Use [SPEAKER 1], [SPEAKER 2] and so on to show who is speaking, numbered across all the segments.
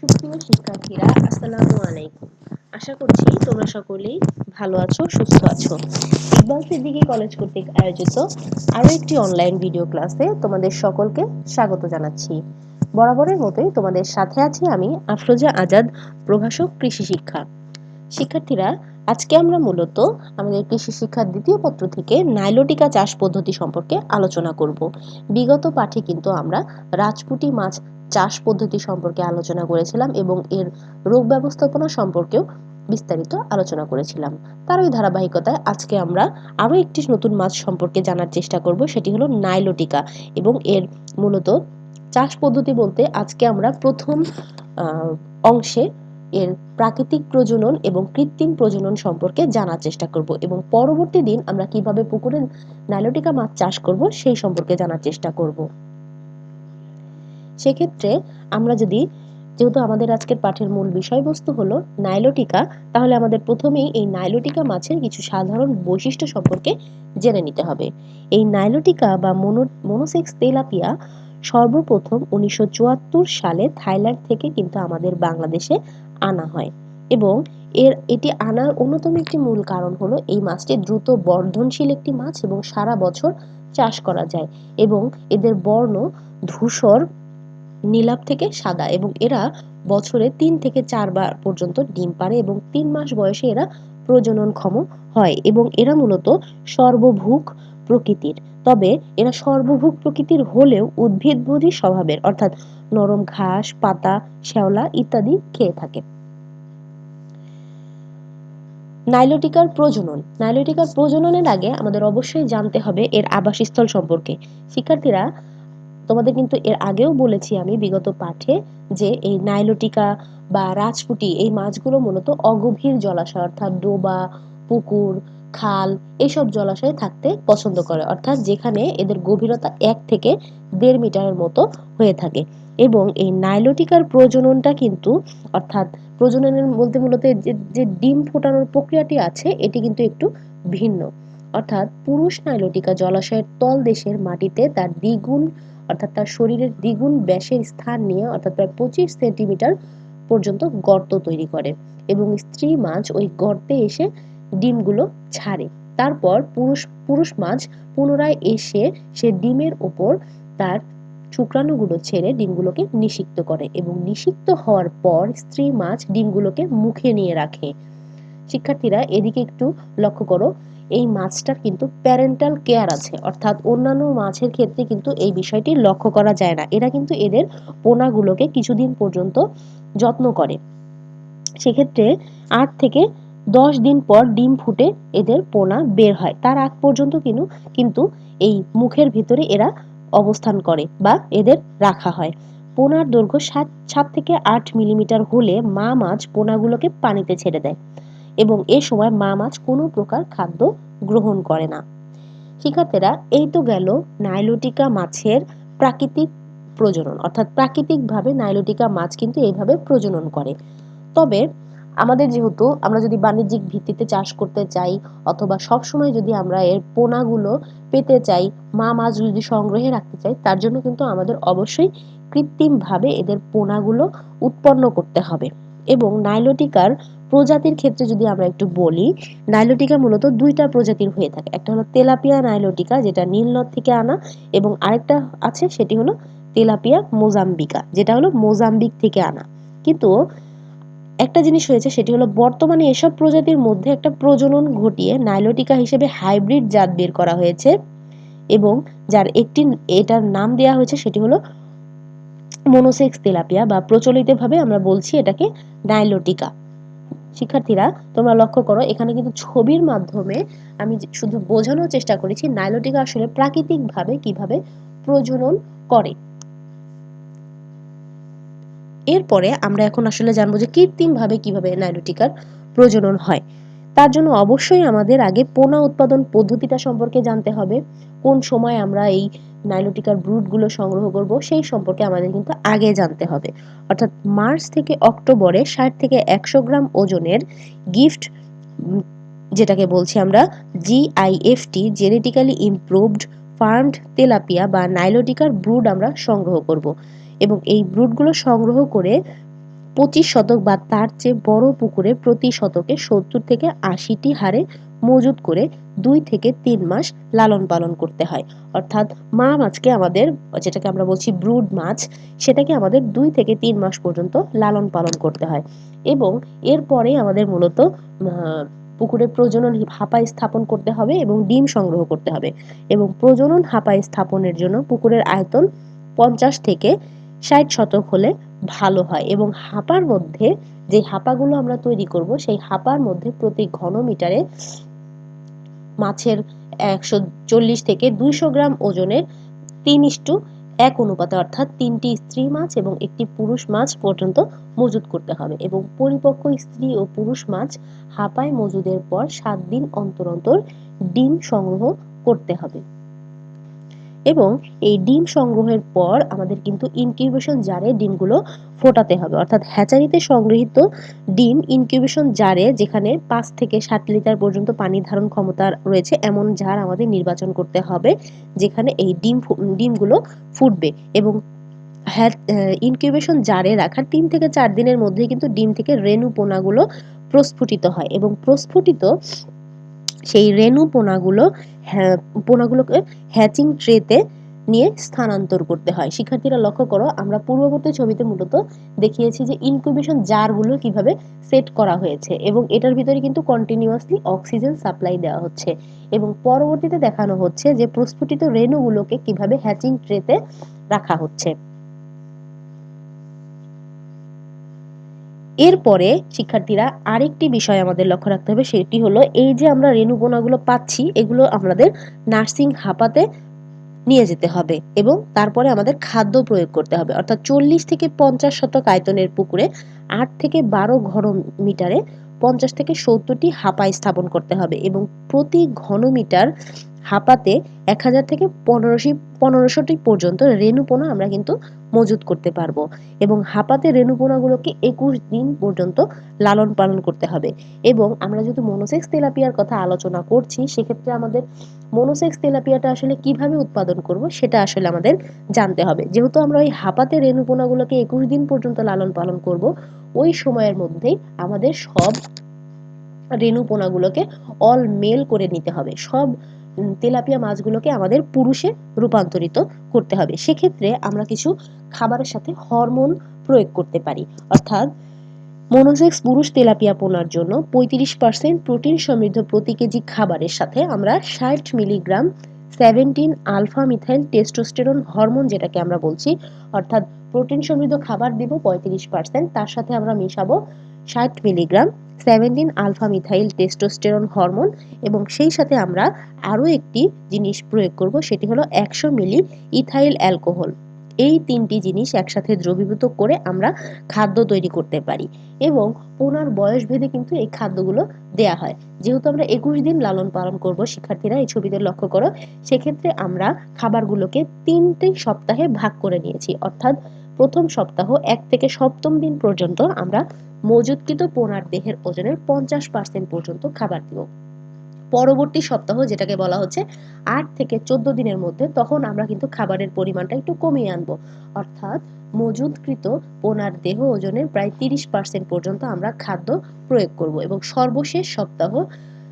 [SPEAKER 1] সুপ্রিয় শিক্ষার্থীরা, আসসালামু আলাইকুম। আশা করছি তোমরা সকলেই ভালো আছো, সুস্থ আছো। ইকবাল সিদ্দিকী কলেজ কর্তৃক আয়োজিত আরও একটি অনলাইন ভিডিও ক্লাসে তোমাদের সকলকে স্বাগত জানাচ্ছি। বরাবরের মতোই তোমাদের সাথে আছি আমি আফরোজা আজাদ, প্রভাষক কৃষি শিক্ষা। শিক্ষার্থীরা, আজকে আমরা মূলত আমাদের কৃষি শিক্ষার দ্বিতীয় পত্র থেকে নাইলোটিকা চাষ পদ্ধতি সম্পর্কে আলোচনা করব। বিগত পাঠে কিন্তু আমরা রাজপুটি মাছ চাষ পদ্ধতি সম্পর্কে আলোচনা করেছিলাম এবং এর রোগ ব্যবস্থাপনা সম্পর্কেও বিস্তারিত আলোচনা করেছিলাম। তার ওই ধারাবাহিকতায় আজকে আমরা আরও একটি নতুন মাছ সম্পর্কে জানার চেষ্টা করব, সেটি হলো নাইলোটিকা এবং এর মূলত চাষ পদ্ধতি বলতে আজকে আমরা প্রথম অংশে এর প্রাকৃতিক প্রজনন এবং কৃত্রিম প্রজনন সম্পর্কে জানার চেষ্টা করব এবং পরবর্তী দিন আমরা কীভাবে পুকুরে নাইলোটিকা মাছ চাষ করব সেই সম্পর্কে জানার চেষ্টা করব। সেক্ষেত্রে আমরা যদি, যেহেতু আমাদের আজকের পাঠের মূল বিষয়বস্তু হলো নাইলোটিকা, তাহলে আমাদের প্রথমেই এই নাইলোটিকা মাছের কিছু সাধারণ বৈশিষ্ট্য সম্পর্কে জেনে নিতে হবে। এই নাইলোটিকা বা মনো, মনোসেক্স তেলাপিয়া সর্বপ্রথম উনিশশো চুয়াত্তর সালে থাইল্যান্ড থেকে কিন্তু আমাদের বাংলাদেশে আনা হয় এবং এর, এটি আনার অন্যতম একটি মূল কারণ হলো এই মাছটি দ্রুত বর্ধনশীল একটি মাছ এবং সারা বছর চাষ করা যায় এবং এদের বর্ণ ধূসর নীলাভ থেকে সাদা এবং এরা বছরে তিন থেকে চারবার পর্যন্ত ডিম পারে এবং তিন মাস বয়সে এরা প্রজননক্ষম হয় এবং এরা মূলত সর্বভুক প্রকৃতির। তবে এরা সর্বভুক প্রকৃতির হলেও উদ্ভিদবোধী স্বভাবের, অর্থাৎ নরম ঘাস, পাতা, শ্যাওলা ইত্যাদি খেয়ে থাকে। নাইলোটিকার প্রজনন। নাইলোটিকার প্রজননের আগে আমাদের অবশ্যই জানতে হবে এর আবাসস্থল সম্পর্কে। শিক্ষার্থীরা তোমাদের কিন্তু এর আগেও বলেছি আমি বিগত পাঠে যে এই নাইলোটিকা বা রাজপুটি এই মাছগুলো মূলত অগভীর জলাশয় অর্থাৎ ডোবা, পুকুর, খাল এইসব জলাশয়ে থাকতে পছন্দ করে। অর্থাৎ যেখানে এদের গভীরতা এক থেকে দেড় মিটারের মতো হয়ে থাকে। এবং এই নাইলোটিকার প্রজননটা কিন্তু, অর্থাৎ প্রজননের বলতে মূলত যে ডিম ফোটানোর প্রক্রিয়াটি আছে, এটি কিন্তু একটু ভিন্ন। অর্থাৎ পুরুষ নাইলোটিকা জলাশয়ের তল দেশের মাটিতে তার দ্বিগুণ অর্থাৎ তার শরীরের দ্বিগুণ ব্যাসের স্থান নিয়ে অর্থাৎ প্রায় পঁচিশ সেন্টিমিটার পর্যন্ত গর্ত তৈরি করে এবং স্ত্রী মাছ ওই গর্তে এসে ডিমগুলো ছাড়ে। তারপর পুরুষ পুরুষ মাছ পুনরায় এসে সে ডিমের ওপর তার শুক্রাণুগুলো ছেড়ে ডিমগুলোকে নিষিক্ত করে এবং নিষিক্ত হওয়ার পর স্ত্রী মাছ ডিমগুলোকে মুখে নিয়ে রাখে। শিক্ষার্থীরা এদিকে একটু লক্ষ্য করো এই মাছটার কিন্তু প্যারেন্টাল কেয়ার আছে। অর্থাৎ অন্যান্য মাছের ক্ষেত্রে কিন্তু এই বিষয়টি লক্ষ্য করা যায় না। এরা কিন্তু এদের পোনাগুলোকে কিছুদিন পর্যন্ত যত্ন করে। সেক্ষেত্রে আট থেকে দশ দিন পর ডিম ফুটে এদের পোনা বের হয়। তার আগ পর্যন্ত কিন্তু কিন্তু এই মুখের ভিতরে এরা অবস্থান করে বা এদের রাখা হয়। পোনার দৈর্ঘ্য সাত সাত থেকে আট মিলিমিটার হলে মা মাছ পোনাগুলোকে পানিতে ছেড়ে দেয়। এবং এ সময় মা মাছ কোনো প্রকার খাদ্য গ্রহণ করে না। শিক্ষার্থীরা, এই তো গেল নাইলোটিকা মাছের প্রাকৃতিক প্রজনন। অর্থাৎ প্রাকৃতিকভাবে নাইলোটিকা মাছ কিন্তু এইভাবে প্রজনন করে। তবে আমাদের যেহেতু আমরা যদি বাণিজ্যিক ভিত্তিতে চাষ করতে চাই অথবা সব সময় যদি আমরা এর পোনাগুলো পেতে চাই, মা মাছ যদি সংগ্রহে রাখতে চাই, তার জন্য কিন্তু আমাদের অবশ্যই কৃত্রিমভাবে এদের পোনাগুলো উৎপন্ন করতে হবে। এবং নাইলোটিকার প্রজাতির ক্ষেত্রে যদি আমরা একটু বলি, নাইলোটিকা মূলত দুইটা প্রজাতির হয়ে থাকে। একটা হলো তেলাপিয়া নাইলোটিকা, যেটা নীলনদ থেকে আনা, এবং আরেকটা আছে, সেটি হলো তেলাপিয়া মোজাম্বিকা, যেটা হলো মোজাম্বিক থেকে আনা। কিন্তু একটা জিনিস হয়েছে, সেটি হলো বর্তমানে এসব প্রজাতির মধ্যে একটা প্রজনন ঘটিয়ে নাইলোটিকা হিসেবে হাইব্রিড জাত বের করা হয়েছে, এবং যার একটি, এটার নাম দেওয়া হয়েছে, সেটি হলো মনোসেক্স তেলাপিয়া, বা প্রচলিতভাবে আমরা বলছি এটাকে নাইলোটিকা। শিক্ষার্থীরা, তোমরা লক্ষ্য করো, এখানে কিন্তু ছবির মাধ্যমে আমি শুধু বোঝানোর চেষ্টা করেছি, নাইলোটিকা আসলে প্রাকৃতিকভাবে কীভাবে প্রজনন করে। এরপরে আমরা এখন আসলে জানব যে কৃত্রিমভাবে কীভাবে নাইলোটিকার প্রজনন হয়। তার জন্য অবশ্যই আমাদের আগে পোনা উৎপাদন পদ্ধতিটা সম্পর্কে জানতে হবে, কোন সময় আমরা এই নাইলোটিকার ব্রুডগুলো সংগ্রহ করব, সেই সম্পর্কে আমাদের কিন্তু আগে জানতে হবে। অর্থাৎ মার্চ থেকে অক্টোবরে ষাট থেকে একশো গ্রাম ওজনের গিফট যেটাকে বলছি আমরা G I F T genetically improved farmed tilapia বা নাইলোটিকার ব্রুড আমরা সংগ্রহ করব। এবং এই ব্রুডগুলো সংগ্রহ করে পঁচিশ শতক বা তার চেয়ে বড় পুকুরে প্রতি শতকে সত্তর থেকে আশিটি হারে মজুত করে দুই থেকে তিন মাস লালন পালন করতে হয়। অর্থাৎ মা মাছকে আমাদের, যেটাকে আমরা বলছি ব্রুড মাছ, সেটাকে আমাদের দুই থেকে তিন মাস পর্যন্ত লালন পালন করতে হয়। এবং এরপরে আমাদের মূলত পুকুরে প্রজনন হাঁপায় স্থাপন করতে হবে এবং ডিম সংগ্রহ করতে হবে। এবং প্রজনন হাঁপায় স্থাপনের জন্য পুকুরের আয়তন পঞ্চাশ থেকে ষাট শতক হলে ভালো হয়। এবং হাঁপার মধ্যে যে হাঁপাগুলো আমরা তৈরি করব, সেই হাঁপার মধ্যে প্রতি ঘন মিটারে মাছের একশো চল্লিশ থেকে দুইশো গ্রাম ওজনের তিন ইস্টু এক অনুপাতে, অর্থাৎ তিনটি স্ত্রী মাছ এবং একটি পুরুষ মাছ পর্যন্ত মজুদ করতে হবে এবং পরিপক্ক স্ত্রী ও পুরুষ মাছ হাঁপায় মজুদের পর সাত দিন অন্তর অন্তর ডিম সংগ্রহ করতে হবে। এবং এই ডিম সংগ্রহের পর আমাদের কিন্তু ইনকিউবেশন জারে ডিমগুলো ফোটাতে হবে। অর্থাৎ হ্যাচারিতে সংগৃহীত ডিম ইনকিউবেশন জারে যেখানে পাঁচ থেকে সাত লিটার পর্যন্ত পানি ধারণ ক্ষমতা রয়েছে এমন জার আমাদের নির্বাচন করতে হবে, যেখানে এই ডিম ডিমগুলো ফুটবে এবং হ্যাঁ ইনকিউবেশন জারে রাখার তিন থেকে চার দিনের মধ্যে কিন্তু ডিম থেকে রেণু পোনাগুলো প্রস্ফুটিত হয় এবং প্রস্ফুটিত সেই রেণু পোনাগুলো পোনাগুলোকে হ্যাচিং ট্রেতে নিয়ে স্থানান্তর করতে হয়। শিক্ষার্থীরা লক্ষ্য করো, আমরা পূর্ববর্তী ছবিতে মূলত দেখিয়েছি যে ইনকিউবেশন জারগুলো কীভাবে সেট করা হয়েছে এবং এটার ভিতরে কিন্তু কন্টিনিউয়াসলি অক্সিজেন সাপ্লাই দেওয়া হচ্ছে এবং পরবর্তীতে দেখানো হচ্ছে যে প্রস্ফুটিত রেণুগুলোকে কীভাবে হ্যাচিং ট্রেতে রাখা হচ্ছে। এরপরে শিক্ষার্থীরা আরেকটি বিষয় আমাদের লক্ষ্য রাখতে হবে, সেটি হলো এই যে আমরা রেণুকণাগুলো পাচ্ছি, এগুলো আমাদের নার্সিং হাঁপাতে নিয়ে যেতে হবে এবং তারপরে আমাদের খাদ্য প্রয়োগ করতে হবে। অর্থাৎ চল্লিশ থেকে পঞ্চাশ শতক আয়তনের পুকুরে আট থেকে বারো ঘন মিটারে পঞ্চাশ থেকে সত্তরটি হাঁপাই স্থাপন করতে হবে এবং প্রতি ঘন মিটার হাঁপাতে এক হাজার থেকে পনেরোশি, পনেরোশোটি পর্যন্ত রেণুপোনা আমরা কিন্তু মজুত করতে পারব। এবং হাঁপাতে রেণুপোনাগুলোকে একুশ দিন পর্যন্ত লালন পালন করতে হবে। এবং আমরা যেহেতু মনোসেক্স তেলাপিয়ার কথা আলোচনা করছি, সেক্ষেত্রে আমাদের মনোসেক্স তেলাপিয়াটা আসলে কীভাবে উৎপাদন করব সেটা আসলে আমাদের জানতে হবে। যেহেতু আমরা ওই হাঁপাতে রেণুপোনাগুলোকে একুশ দিন পর্যন্ত লালন পালন করব, ওই সময়ের মধ্যেই আমাদের সব রেণুপোনাগুলোকে অল মেল করে নিতে হবে। সব তেলাপিয়া মাছগুলোকে আমাদের পুরুষে রূপান্তরিত করতে হবে। সেক্ষেত্রে আমরা কিছু খাবারের সাথে হরমোন প্রয়োগ করতে পারি। অর্থাৎ মনোসেক্স পুরুষ তেলাপিয়া পোনার জন্য পঁয়ত্রিশ পার্সেন্ট প্রোটিন সমৃদ্ধ প্রতি কেজি খাবারের সাথে আমরা ষাট milligram seventeen alpha methyl testosterone hormone যেটাকে আমরা বলছি, অর্থাৎ প্রোটিন সমৃদ্ধ খাবার দিব পঁয়ত্রিশ পার্সেন্ট তার সাথে আমরা মিশাবো ষাট milligram seventeen alpha methyl testosterone hormone এবং সেই সাথে আমরা আরও একটি জিনিস প্রয়োগ করব, সেটি হলো একশো মিলি ইথাইল অ্যালকোহল। এই তিনটি জিনিস একসাথে দ্রবীভূত করে আমরা খাদ্য তৈরি করতে পারি এবং ওনার বয়স ভেদে কিন্তু এই খাদ্যগুলো দেয়া হয়। যেহেতু আমরা একুশ দিন লালন পালন করব, শিক্ষার্থীরা এই ছবিতে লক্ষ্য করো, সেক্ষেত্রে আমরা খাবারগুলোকে তিনটি সপ্তাহে ভাগ করে নিয়েছি। অর্থাৎ প্রথম সপ্তাহ এক থেকে সপ্তম দিন পর্যন্ত আমরা মজুতকৃত পোনার দেহের ওজনের পঞ্চাশ পার্সেন্ট পর্যন্ত খাবার দিব। পরবর্তী সপ্তাহ, যেটাকে বলা হচ্ছে আট থেকে চোদ্দ দিনের মধ্যে, তখন আমরা কিন্তু খাবারের পরিমাণটা একটু কমিয়ে আনব। অর্থাৎ মজুদকৃত পোনার দেহ ওজনের প্রায় তিরিশ পার্সেন্ট পর্যন্ত আমরা খাদ্য প্রয়োগ করব এবং সর্বশেষ সপ্তাহ,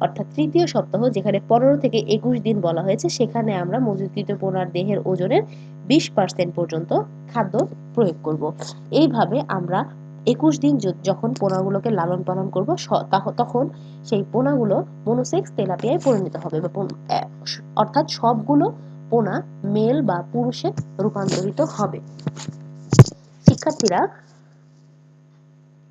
[SPEAKER 1] অর্থাৎ তৃতীয় সপ্তাহ, যেখানে পনেরো থেকে একুশ দিন বলা হয়েছে, সেখানে আমরা মজুদকৃত পোনার দেহের ওজনের বিশ পার্সেন্ট পর্যন্ত খাদ্য প্রয়োগ করব। এইভাবে আমরা একুশ দিন যখন পোনাগুলোকে লালন পালন করব তখন সেই পোনাগুলো মনোসেক্স তেলাপিয়ায় পরিণত হবে অর্থাৎ সবগুলো পোনা মেল বা পুরুষে রূপান্তরিত হবে। শিক্ষার্থীরা,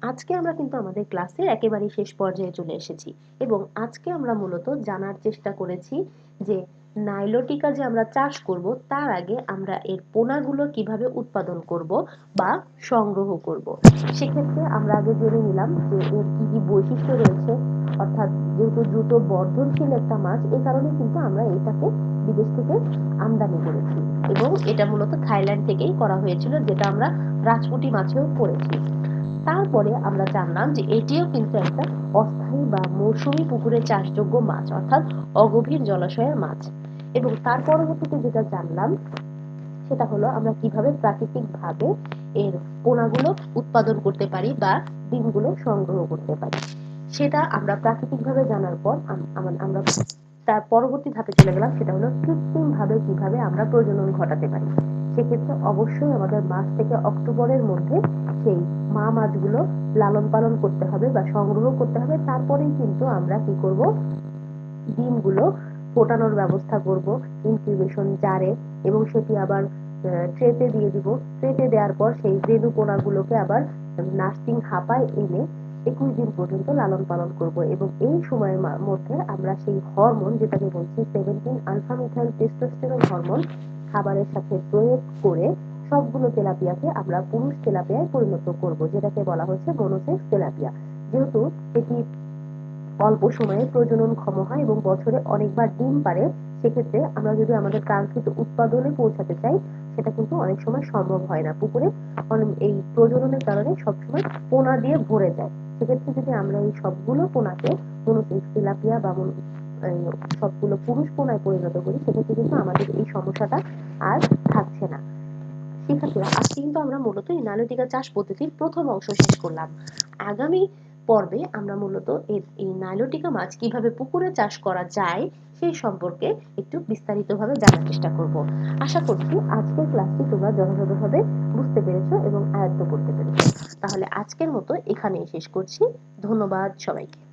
[SPEAKER 1] আজকে আমরা কিন্তু আমাদের ক্লাসের একেবারে শেষ পর্যায়ে চলে এসেছি এবং আজকে আমরা মূলত জানার চেষ্টা করেছি যে নাইলোটিকা যে আমরা চাষ করব, তার আগে আমরা এর পোনাগুলো কীভাবে উৎপাদন করব বা সংগ্রহ করব। সেক্ষেত্রে আমরা আগে জেনে নিলাম যে এর কি কি বৈশিষ্ট্য রয়েছে, অর্থাৎ যেহেতু দ্রুত বর্ধনশীল একটা মাছ এই কারণে কিন্তু আমরা এটাকে বিদেশ থেকে আমদানি করেছি। এবং এটা মূলত থাইল্যান্ড থেকেই করা হয়েছিল, যেটা আমরা রাজপুটি মাছেও করেছি। তারপরে আমরা জানলাম যে এটিও কিন্তু একটা অস্থায়ী বা মৌসুমী পুকুরে চাষযোগ্য মাছ, অর্থাৎ অগভীর জলাশয়ের মাছ। এবং তার পরবর্তীতে যেটা জানলাম, সেটা হলো আমরা কীভাবে প্রাকৃতিকভাবে এর পোনাগুলো উৎপাদন করতে পারি বা ডিমগুলো সংগ্রহ করতে পারি। সেটা আমরা প্রাকৃতিকভাবে জানার পর আম- আম- আমরা তার পরবর্তী ধাপে চলে গেলাম, সেটা হলো কৃত্রিমভাবে কীভাবে আমরা প্রজনন ঘটাতে পারি। সেক্ষেত্রে অবশ্যই আমাদের মার্চ থেকে অক্টোবরের মধ্যে সেই মা মাছগুলো লালন পালন করতে হবে বা সংগ্রহ করতে হবে। তারপরেই কিন্তু আমরা কি করব? ডিমগুলো ফোটানোর ব্যবস্থা করব ইনকিউবেশন জারে এবং সেটি আবার ট্রেতে দিয়ে দিব। ট্রেতে দেওয়ার পর সেই রেণু পোনাগুলোকে আবার নার্সিং হাপায় এনে একুশ দিন পর্যন্ত লালন পালন করব। এবং এই সময়ের মধ্যে আমরা সেই হরমোন যেটাকে বলছি seventeen alpha methyl testosterone hormone, খাবারের সাথে প্রয়োগ করে সবগুলো তেলাপিয়াকে আমরা পুরুষ তেলাপিয়ায় পরিণত করব, যেটাকে বলা হচ্ছে মনোসেক্স তেলাপিয়া। যেহেতু এটি অল্প সময়ে প্রজনন ক্ষম হয় এবং বছরে অনেকবার ডিম পারে সেক্ষেত্রে আমরা যদি আমাদের কাঙ্ক্ষিত উৎপাদনে পৌঁছাতে চাই, সেটা কিন্তু অনেক সময় সম্ভব হয় না। পুকুরে এই প্রজননের কারণে সবসময় পোনা দিয়ে ভরে যায়। সেক্ষেত্রে যদি আমরা এই সবগুলো পোনাকে কোনো তেলাপিয়া বা সবগুলো পুরুষ পোনায় পরিণত করি, সেক্ষেত্রে কিন্তু আমাদের এই সমস্যাটা আর থাকছে না। শিক্ষার্থীরা আজকে কিন্তু আমরা মূলত এই নাইলোটিকা চাষ পদ্ধতির প্রথম অংশ শেষ করলাম। আগামী পর্বে আমরা মূলত এই নাইলোটিকা মাছ কীভাবে পুকুরে চাষ করা যায় সেই সম্পর্কে একটু বিস্তারিতভাবে জানার চেষ্টা করব। আশা করছি আজকের ক্লাসটি তোমরা যথাযথভাবে বুঝতে পেরেছ এবং আয়ত্ত করতে পেরেছ। তাহলে আজকের মতো এখানেই শেষ করছি। ধন্যবাদ সবাইকে।